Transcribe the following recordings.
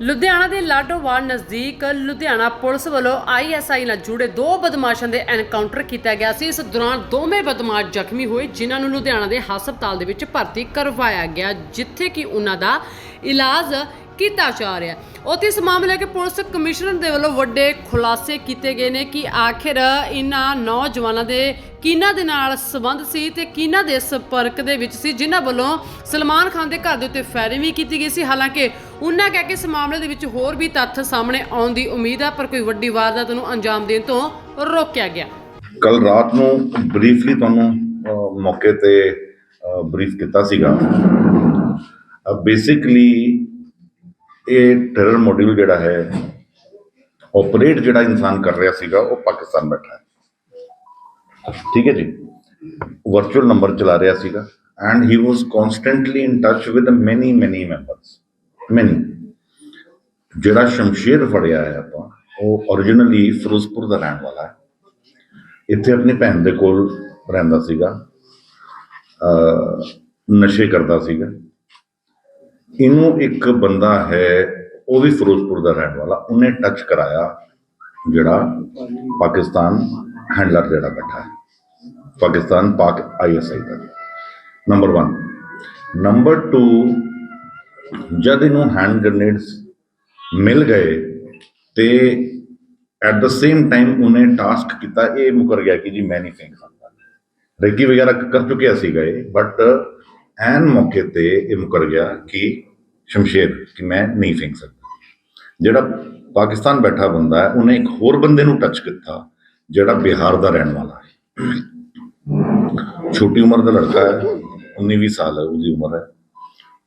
ਲੁਧਿਆਣਾ ਦੇ ਲਾਡੋਵਾਲ ਨਜ਼ਦੀਕ ਲੁਧਿਆਣਾ ਪੁਲਿਸ ਵੱਲੋਂ ਆਈਐਸਆਈ ਨਾਲ ਜੁੜੇ ਦੋ ਬਦਮਾਸ਼ਾਂ ਦੇ ਐਨਕਾਊਂਟਰ ਕੀਤਾ ਗਿਆ ਸੀ। ਇਸ ਦੌਰਾਨ ਦੋਵੇਂ ਬਦਮਾਸ਼ ਜ਼ਖਮੀ ਹੋਏ, ਜਿਨ੍ਹਾਂ ਨੂੰ ਲੁਧਿਆਣਾ ਦੇ ਹਸਪਤਾਲ ਦੇ ਵਿੱਚ ਭਰਤੀ ਕਰਵਾਇਆ ਗਿਆ, ਜਿੱਥੇ ਕਿ ਉਹਨਾਂ ਦਾ ਇਲਾਜ ਕੀਤਾ ਜਾ ਰਿਹਾ ਹੈ। ਉੱਥੇ ਇਸ ਮਾਮਲੇ ਕੇ ਪੁਲਿਸ ਕਮਿਸ਼ਨਰ ਦੇ ਵੱਲੋਂ ਵੱਡੇ ਖੁਲਾਸੇ ਕੀਤੇ ਗਏ ਨੇ ਕਿ ਆਖਿਰ ਇਹਨਾਂ ਨੌਜਵਾਨਾਂ ਦੇ ਕਿਹਨਾਂ ਦੇ ਨਾਲ ਸੰਬੰਧ ਸੀ ਤੇ ਕਿਹਨਾਂ ਦੇ ਸੰਪਰਕ ਦੇ ਵਿੱਚ ਸੀ, ਜਿਨ੍ਹਾਂ ਵੱਲੋਂ ਸਲਮਾਨ ਖਾਨ ਦੇ ਘਰ ਦੇ ਉੱਤੇ ਫਾਇਰਿੰਗ ਵੀ ਕੀਤੀ ਗਈ ਸੀ। ਹਾਲਾਂਕਿ ਉਹਨਾਂ ਕਹਿ ਕੇ ਇਸ ਮਾਮਲੇ ਦੇ ਵਿੱਚ ਹੋਰ ਵੀ ਤੱਥ ਸਾਹਮਣੇ ਆਉਣ ਦੀ ਉਮੀਦ ਹੈ ਪਰ ਕੋਈ ਵੱਡੀ ਵਾਰਦਾਤ ਨੂੰ ਅੰਜਾਮ ਦੇਣ ਤੋਂ ਰੋਕਿਆ ਗਿਆ। ਕੱਲ ਰਾਤ ਨੂੰ ਬਰੀਫਲੀ ਤੁਹਾਨੂੰ ਮੌਕੇ ਤੇ ਬਰੀਫ ਕੀਤਾ ਸੀਗਾ। ਬੇਸਿਕਲੀ ਇਹ ਟੈਰਰ ਮੋਡਿਊਲ ਜਿਹੜਾ ਹੈ ਆਪਰੇਟ ਜਿਹੜਾ ਇਨਸਾਨ ਕਰ ਰਿਹਾ ਸੀਗਾ, ਉਹ ਪਾਕਿਸਤਾਨ ਬੈਠਾ ਹੈ। ਠੀਕ ਹੈ ਜੀ? ਵਰਚੁਅਲ ਨੰਬਰ ਚਲਾ ਰਿਹਾ ਸੀਗਾ and he was constantly in touch with many many members many ਜਿਹੜਾ ਸ਼ਮਸ਼ੀਰ ਫੜਿਆ ਹੈ ਆਪਾਂ, ਉਹ originally ਫਿਰੋਜ਼ਪੁਰ ਦਾ ਰਹਿਣ ਵਾਲਾ ਹੈ। ਇੱਥੇ ਆਪਣੀ ਭੈਣ ਦੇ ਕੋਲ ਰਹਿੰਦਾ ਸੀਗਾ। ਨਸ਼ੇ ਕਰਦਾ ਸੀਗਾ। ਇਹਨੂੰ ਇੱਕ ਬੰਦਾ ਹੈ, ਉਹ ਵੀ ਫਿਰੋਜ਼ਪੁਰ ਦਾ ਰਹਿਣ ਵਾਲਾ। ਉਹਨੇ ਟੱਚ ਕਰਾਇਆ ਜਿਹੜਾ ਪਾਕਿਸਤਾਨ ਹੈਂਡਲਰ ਜਿਹੜਾ ਬੈਠਾ ਹੈ। ਪਾਕਿਸਤਾਨ ਪਾਕ ਆਈਐਸਆਈ ਦਾ। ਨੰਬਰ 1 ਨੰਬਰ 2 ਜਦ ਇਹਨੂੰ ਹੈਂਡ ਗ੍ਰੇਨੇਡਸ ਮਿਲ ਗਏ ਤੇ ਐਟ ਦ ਸੇਮ ਟਾਈਮ ਉਹਨੇ ਟਾਸਕ ਕੀਤਾ, ਇਹ ਮੁਕਰ ਗਿਆ ਕਿ ਜੀ ਮੈਂ ਨਹੀਂ ਫੇਂਕ ਸਕਦਾ ਰੈਕੀ ਵਗੈਰਾ ਕਰ ਚੁੱਕਿਆ ਸੀਗਾ ਇਹ ਬਟ ਐਨ ਮੌਕੇ ਤੇ ਇਹ ਮੁਕਰ ਗਿਆ ਕਿ ਸ਼ਮਸ਼ੇਰ ਕਿ ਮੈਂ ਨਹੀਂ ਫੇਂਕ ਸਕਦਾ। ਜਿਹੜਾ ਪਾਕਿਸਤਾਨ ਬੈਠਾ ਬੰਦਾ ਹੈ, ਉਹਨੇ ਇੱਕ ਹੋਰ ਬੰਦੇ ਨੂੰ ਟੱਚ ਕੀਤਾ, ਜਿਹੜਾ ਬਿਹਾਰ ਦਾ ਰਹਿਣ ਵਾਲਾ ਹੈ। ਛੋਟੀ ਉਮਰ ਦਾ ਲੜਕਾ ਹੈ 19 20 ਸਾਲ ਹੈ, ਉਹਦੀ ਉਮਰ ਹੈ।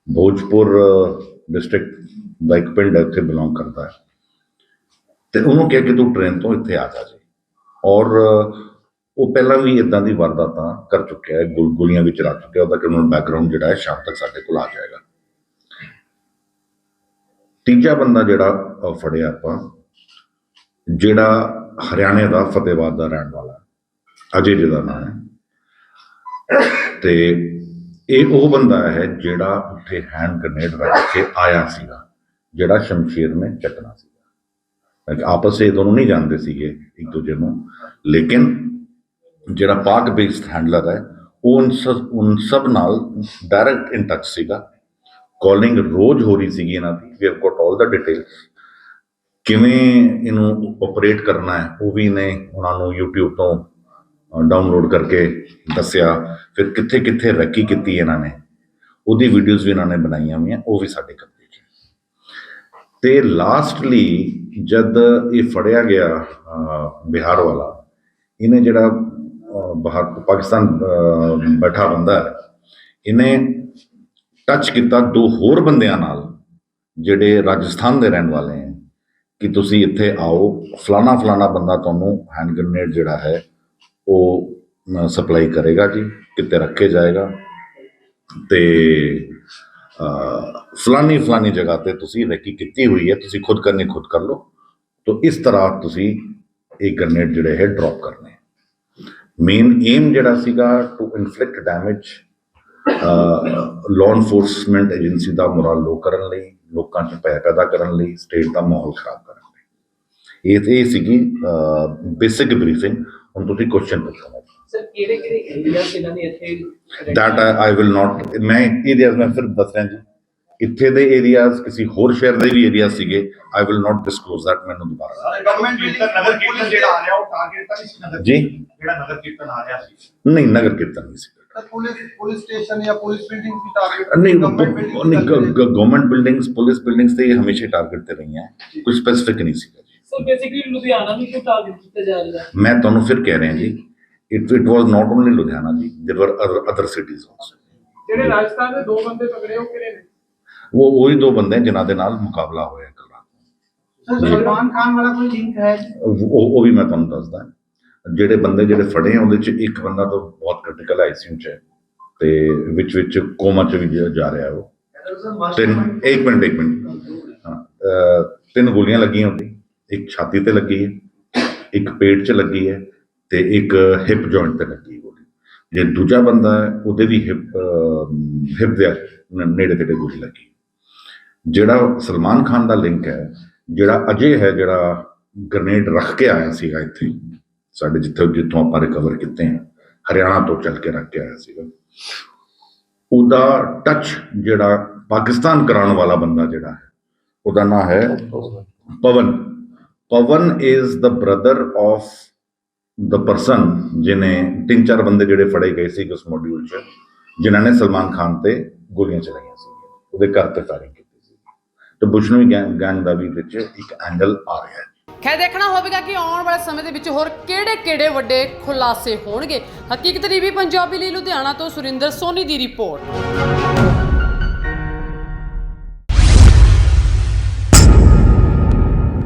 ਭੋਜਪੁਰ ਡਿਸਟ੍ਰਿਕਟ ਦਾ ਇੱਕ ਪਿੰਡ ਹੈ, ਉੱਥੇ ਬਿਲੋਂਗ ਕਰਦਾ ਹੈ। ਤੇ ਉਹਨੂੰ ਕਿਹਾ ਕਿ ਤੂੰ ਟ੍ਰੇਨ ਤੋਂ ਇੱਥੇ ਆ ਜਾ ਜੀ। ਔਰ ਉਹ ਪਹਿਲਾਂ ਵੀ ਇਦਾਂ ਦੀ ਵਾਰਦਾਤਾਂ ਕਰ ਚੁੱਕਿਆ ਹੈ ਗੋਲੀਆਂ ਵਿੱਚ ਚਲਾ ਚੁੱਕਿਆ, ਉਹਦਾ ਕ੍ਰਿਮੀਨਲ ਬੈਕਗ੍ਰਾਉਂਡ ਜਿਹੜਾ ਹੈ, ਸ਼ਾਮ ਤੱਕ ਸਾਡੇ ਕੋਲ ਆ ਜਾਏਗਾ। ਤੀਜਾ ਬੰਦਾ ਜਿਹੜਾ ਫੜਿਆ ਆਪਾਂ, ਜਿਹੜਾ ਹਰਿਆਣੇ ਦਾ ਫਤਿਹਬਾਦ ਦਾ ਰਹਿਣ ਵਾਲਾ ਹੈ। ਅਜੇ ਜਿਹਦਾ ਨਾਮ ਹੈ। ਤੇ ਇਹ ਉਹ ਬੰਦਾ ਹੈ ਜਿਹੜਾ ਉੱਥੇ ਹੈਂਡ ਗ੍ਰੇਨੇਡ ਰੱਖ ਕੇ ਆਇਆ ਸੀਗਾ, ਜਿਹੜਾ ਸ਼ਮਸ਼ੀਰ ਨੇ ਚੱਕਣਾ ਸੀਗਾ। ਆਪਸ ਵਿੱਚ ਇਹ ਦੋਨੋਂ ਨਹੀਂ ਜਾਣਦੇ ਸੀਗੇ ਇੱਕ ਦੂਜੇ ਨੂੰ, ਲੇਕਿਨ ਜਿਹੜਾ ਪਾਕ ਬੇਸਡ ਹੈਂਡਲਰ ਹੈ, ਉਹ ਉਨ ਸਭ ਨਾਲ ਡਾਇਰੈਕਟ ਇਨ ਟੱਚ ਸੀਗਾ। ਕਾਲਿੰਗ ਰੋਜ਼ ਹੋ ਰਹੀ ਸੀਗੀ ਇਹਨਾਂ ਦੀ। We have got all the details ਕਿਵੇਂ ਇਹਨੂੰ ਆਪਰੇਟ ਕਰਨਾ ਹੈ, ਉਹ ਵੀ ਨੇ ਉਹਨਾਂ ਨੂੰ YouTube ਤੋਂ ਡਾਊਨਲੋਡ ਕਰਕੇ ਦੱਸਿਆ ਫਿਰ ਕਿੱਥੇ ਕਿੱਥੇ ਰੈਕੀ ਕੀਤੀ ਇਹਨਾਂ ਨੇ ਉਹਦੀ ਵੀਡੀਓਜ਼ ਵੀ ਇਹਨਾਂ ਨੇ ਬਣਾਈਆਂ ਹੋਈਆਂ ਉਹ ਵੀ ਸਾਡੇ ਕਬਜ਼ੇ 'ਚ ਹੈ। ਤੇ ਲਾਸਟਲੀ ਜਦ ਇਹ ਫੜਿਆ ਗਿਆ ਬਿਹਾਰ ਵਾਲਾ ਇਹਨੇ ਜਿਹੜਾ ਅਹ, ਬਾਹਰ ਪਾਕਿਸਤਾਨ ਬੈਠਾ ਬੰਦਾ ਹੈ ਇਹਨੇ ਟੱਚ ਕੀਤਾ ਦੋ ਹੋਰ ਬੰਦਿਆਂ ਨਾਲ ਜਿਹੜੇ ਰਾਜਸਥਾਨ ਦੇ ਰਹਿਣ ਵਾਲੇ ਹੈ ਕਿ ਤੁਸੀਂ ਇੱਥੇ ਆਓ ਫਲਾਣਾ ਫਲਾਣਾ ਬੰਦਾ ਤੁਹਾਨੂੰ ਹੈਂਡ ਗ੍ਰੇਨੇਡ ਜਿਹੜਾ ਹੈ ਉਹ ਸਪਲਾਈ ਕਰੇਗਾ ਜੀ, ਕਿਤੇ ਰੱਖੇ ਜਾਏਗਾ। ਤੇ ਫਲਾਨੀ ਫਲਾਨੀ ਜਗ੍ਹਾ ਤੇ ਤੁਸੀਂ ਰੈਕੀ ਕੀਤੀ ਹੋਈ ਹੈ, ਤੁਸੀਂ ਖੁਦ ਕਰਨੀ, ਖੁਦ ਕਰ ਲਓ। ਤੋ ਇਸ ਤਰ੍ਹਾਂ ਤੁਸੀਂ ਇਹ ਗ੍ਰੇਨੇਡ ਜਿਹੜੇ ਹੈ ਡ੍ਰੌਪ ਕਰਨੇ ਮੇਨ ਏਮ ਜਿਹੜਾ ਸੀਗਾ to inflict damage law enforcement agency the moral low ਕਰਨ ਲਈ, ਲੋਕਾਂ 'ਚ ਭੈ ਪੈਦਾ ਕਰਨ ਲਈ ਸਟੇਟ ਦਾ ਮਾਹੌਲ ਖਰਾਬ ਕਰਨ ਲਈ। ਇਹ ਇਹ ਸੀਗੀ ਬੇਸਿਕ ਬਰੀਫਿੰਗ ਹੁਣ ਤੁਸੀਂ ਕੁਐਸਚਨ ਪੁੱਛੋ ਮੈਨੂੰ। ਸਰ ਕਿਹੜੇ ਕਿਹੜੇ ਏਰੀਆਸ ਇਹਨਾਂ ਨੇ ਇੱਥੇ that I, I will not ਮੈਂ ਏਰੀਆਜ਼ ਮੈਂ ਫਿਰ ਦੱਸ ਰਿਹਾ ਜੀ। ਇੱਥੇ ਦੇ ਏਰੀਆਜ਼ ਕਿਸੇ ਹੋਰ ਸ਼ਹਿਰ ਦੇ ਵੀ ਏਰੀਆ ਸੀਗੇ। I will not disclose that ਮੈਨੂੰ ਦੁਬਾਰਾ। ਗਵਰਨਮੈਂਟ ਕੀਰਤਨ ਨਗਰ ਕੀਰਤਨ ਜਿਹੜਾ ਆ ਰਿਹਾ ਉਹ ਟਾਰਗੇਟ ਤਾਂ ਨਹੀਂ ਸੀ ਨਗਰ ਜੀ? ਜਿਹੜਾ ਨਗਰ ਕੀਰਤਨ ਆ ਰਿਹਾ ਸੀ। ਨਹੀਂ ਨਗਰ ਕੀਰਤਨ ਨਹੀਂ ਸੀ। ਸਰ ਪੁਲਿਸ ਪੁਲਿਸ ਸਟੇਸ਼ਨ ਜਾਂ ਪੁਲਿਸ ਬਿਲਡਿੰਗ ਦੀ ਟਾਰਗੇਟ ਨਹੀਂ ਗਵਰਨਮੈਂਟ ਬਿਲਡਿੰਗਸ ਪੁਲਿਸ ਬਿਲਡਿੰਗਸ ਤੇ ਹਮੇਸ਼ਾ ਟਾਰਗੇਟ ਤੇ ਰਹੀਆਂ। ਕੋਈ ਸਪੈਸਿਫਿਕ ਨਹੀਂ ਜੀ ਸਰ ਬੇਸਿਕਲੀ ਲੁਧਿਆਣਾ ਨੂੰ ਕਿਉਂ ਟਾਰਗੇਟ ਕੀਤਾ ਜਾ ਰਿਹਾ ਹੈ ਮੈਂ ਤੁਹਾਨੂੰ ਫਿਰ ਕਹਿ ਰਿਹਾ ਜੀ it it was not only Ludhiana ji there were other cities also ਜਿਹੜੇ ਰਾਜਸਥਾਨ ਦੇ ਦੋ ਬੰਦੇ ਪਕੜੇ ਉਹ ਕਿਹੜੇ ਨੇ ਉਹ ਉਹੀ ਦੋ ਬੰਦੇ ਜਿਨ੍ਹਾਂ ਦੇ ਨਾਲ ਮੁਕਾਬਲਾ ਹੋਇਆ ਕੱਲ ਰਾਤ ਸਰ ਸਲਮਾਨ ਖਾਨ ਵਾਲਾ ਕੋਈ ਲਿੰਕ ਹੈ ਉਹ ਉਹ ਵੀ ਮੈਂ ਤੁਹਾਨੂੰ ਦੱਸਦਾ ਜਿਹੜੇ ਬੰਦੇ ਜਿਹੜੇ ਫੜੇ ਆ ਉਹਦੇ ਚ ਇੱਕ ਬੰਦਾ ਤਾਂ ਬਹੁਤ ਕ੍ਰਿਟੀਕਲ ਆਈਸੀਯੂ ਚ ਹੈ ਤੇ ਵਿੱਚ ਵਿੱਚ ਕੋਮਾ ਚ ਵੀ ਜਾ ਜਾ ਰਿਹਾ ਉਹ ਤਿੰਨ ਇੱਕ ਮਿੰਟ ਇੱਕ ਮਿੰਟ ਹਾਂ, ਅਹ, ਤਿੰਨ ਗੋਲੀਆਂ ਲੱਗੀਆਂ ਉਹਦੀ ਇੱਕ ਛਾਤੀ ਤੇ ਲੱਗੀ ਹੈ ਇੱਕ ਪੇਟ 'ਚ ਲੱਗੀ ਹੈ ਤੇ ਇੱਕ ਹਿਪ ਜੁਆਇੰਟ ਤੇ ਲੱਗੀ ਗੋਲੀ। ਜੇ ਦੂਜਾ ਬੰਦਾ ਹੈ ਉਹਦੇ ਵੀ ਹਿਪ ਹਿਪ ਦੇ ਨੇੜੇ ਤੇੜੇ ਗੋਲੀ ਲੱਗੀ ਜਿਹੜਾ ਸਲਮਾਨ ਖਾਨ ਦਾ ਲਿੰਕ ਹੈ ਜਿਹੜਾ ਅਜੇ ਹੈ ਜਿਹੜਾ ਗ੍ਰਨੇਡ ਰੱਖ ਕੇ ਆਇਆ ਸੀਗਾ ਇੱਥੇ ਸਾਡੇ ਜਿੱਥੇ ਜਿੱਥੋਂ ਆਪਾਂ ਰਿਕਵਰ ਕੀਤੇ ਹਨ ਹਰਿਆਣਾ ਤੋਂ ਚੱਲ ਕੇ ਰੱਖ ਕੇ ਆਇਆ ਸੀਗਾ। ਉਹਦਾ ਟੱਚ ਜਿਹੜਾ ਪਾਕਿਸਤਾਨ ਕਰਾਉਣ ਵਾਲਾ ਬੰਦਾ ਜਿਹੜਾ ਹੈ ਉਹਦਾ ਨਾਮ ਹੈ Pavan. Pavan is the brother of the person ਜਿਨੇ ਤਿੰਨ ਚਾਰ ਬੰਦੇ ਜਿਹੜੇ ਫੜੇ ਗਏ ਸੀ ਉਸ ਮੋਡਿਊਲ 'ਚ, ਜਿਨ੍ਹਾਂ ਨੇ ਸਲਮਾਨ ਖਾਨ ਤੇ ਗੋਲੀਆਂ ਚਲਾਈਆਂ ਸੀ, ਉਹਦੇ ਘਰ ਤੇ ਫਾਇਰਿੰਗ ਕੀਤੀ ਸੀ। ਤੇ ਬੁਸ਼ਨੋਈ ਗੈਂਗ ਗੈਂਗ ਦਾ ਵੀ ਵਿੱਚ ਇੱਕ ਐਂਗਲ ਆ ਰਿਹਾ ਹੈ। ਖੈਰ, ਦੇਖਣਾ ਹੋਵੇਗਾ ਕਿ ਆਉਣ ਵਾਲੇ ਸਮੇਂ ਦੇ ਵਿੱਚ ਹੋਰ ਕਿਹੜੇ-ਕਿਹੜੇ ਵੱਡੇ ਖੁਲਾਸੇ ਹੋਣਗੇ। ਹਕੀਕਤ ਟੀਵੀ ਪੰਜਾਬੀ ਲਈ ਲੁਧਿਆਣਾ ਤੋਂ ਸੁਰਿੰਦਰ ਸੋਨੀ ਦੀ ਰਿਪੋਰਟ।